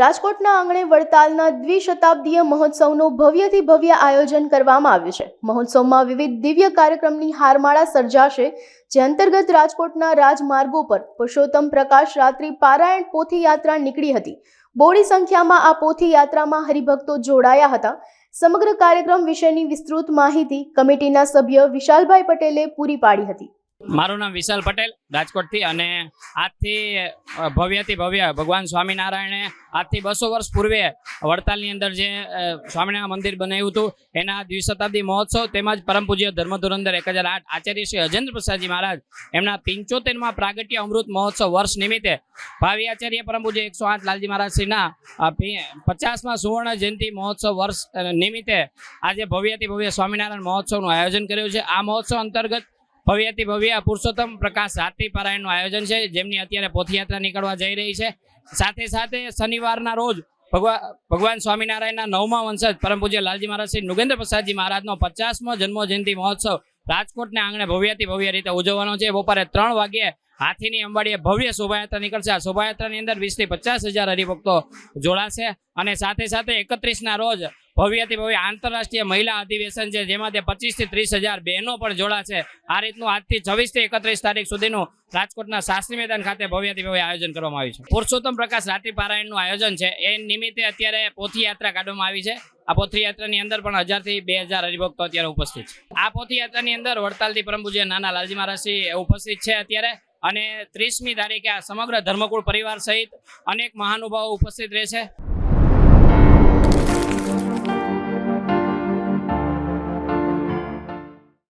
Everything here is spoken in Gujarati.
રાજકોટના આંગણે વડતાલના દ્વિશતાબ્દીય મહોત્સવનું ભવ્યથી ભવ્ય આયોજન કરવામાં આવ્યું છે. મહોત્સવમાં વિવિધ દિવ્ય કાર્યક્રમની હારમાળા સર્જાશે, જે અંતર્ગત રાજકોટના રાજમાર્ગો પર પુરુષોત્તમ પ્રકાશ રાત્રિ પારાયણ પોથી યાત્રા નીકળી હતી. બોડી સંખ્યામાં આ પોથી યાત્રામાં હરિભક્તો જોડાયા હતા. સમગ્ર કાર્યક્રમ વિશેની વિસ્તૃત માહિતી કમિટીના સભ્ય વિશાલભાઈ પટેલે પૂરી પાડી હતી. મારું નામ વિશાલ પટેલ, રાજકોટથી અને આજથી ભવ્યથી ભવ્ય ભગવાન સ્વામિનારાયણે આજથી બસો વર્ષ પૂર્વે વડતાલની અંદર જે સ્વામિનારાયણ મંદિર બનાવ્યું હતું, એના દ્વિશતાબ્દી મહોત્સવ તેમજ પરમ પૂજ્ય ધર્મધુરંદર એક હજાર આઠ આચાર્ય શ્રી અજેન્દ્ર પ્રસાદજી મહારાજ એમના પિંચોતેરમાં પ્રાગટ્ય અમૃત મહોત્સવ વર્ષ નિમિત્તે ભાવિ આચાર્ય પરમ પૂજ્ય એકસો આઠ લાલજી મહારાજ શ્રીના પચાસમાં સુવર્ણ જયંતિ મહોત્સવ વર્ષ નિમિત્તે આજે ભવ્યથી ભવ્ય સ્વામિનારાયણ મહોત્સવનું આયોજન કર્યું છે. આ મહોત્સવ અંતર્ગત ભવ્યથી ભવ્ય પુરુષોત્તમ પ્રકાશ રાત્રિ પારાયણનું આયોજન છે. જેમની અત્યારે પોથયાત્રા નીકળવા જઈ રહી છે. સાથે સાથે શનિવારના રોજ ભગવાન ભગવાન સ્વામિનારાયણના નવમા વંશજ પરમ પૂજ્ય લાલજી મહારાજ શ્રી નુગેન્દ્ર પ્રસાદજી મહારાજનો પચાસમો જન્મ જયંતિ મહોત્સવ રાજકોટના આંગણે ભવ્યથી ભવ્ય રીતે ઉજવવાનો છે. બપોરે ત્રણ વાગ્યે હાથીની અંબાડીએ ભવ્ય શોભાયાત્રા નીકળશે. આ શોભાયાત્રાની અંદર વીસથી પચાસ હજાર હરિભક્તો જોડાશે. અને સાથે સાથે એકત્રીસના રોજ ભવ્યથી ભવ્ય આંતરરાષ્ટ્રીય મહિલા અધિવેશન છે, જેમાં તે પચીસથી ત્રીસ હજાર બહેનો પણ જોડાશે આ રીતનું આજથી છવ્વીસથી એકત્રીસ તારીખ સુધીનું રાજકોટના શાસ્ત્રી મેદાન ખાતે ભવ્યથી ભવ્ય આયોજન કરવામાં આવ્યું છે. પુરુષોત્તમ પ્રકાશ રાત્રિ પારાયણનું આયોજન છે. એ નિમિત્તે અત્યારે પોથી યાત્રા કાઢવામાં આવી છે. આ પોથી યાત્રાની અંદર પણ હજારથી બે હજાર હરિભક્તો અત્યારે ઉપસ્થિત છે. આ પોથી યાત્રાની અંદર વડતાલથી પરમ નાના લાલજી મહારાજશ્રી ઉપસ્થિત છે અત્યારે અને ત્રીસમી તારીખે આ સમગ્ર ધર્મકુળ પરિવાર સહિત અનેક મહાનુભાવો ઉપસ્થિત રહેશે.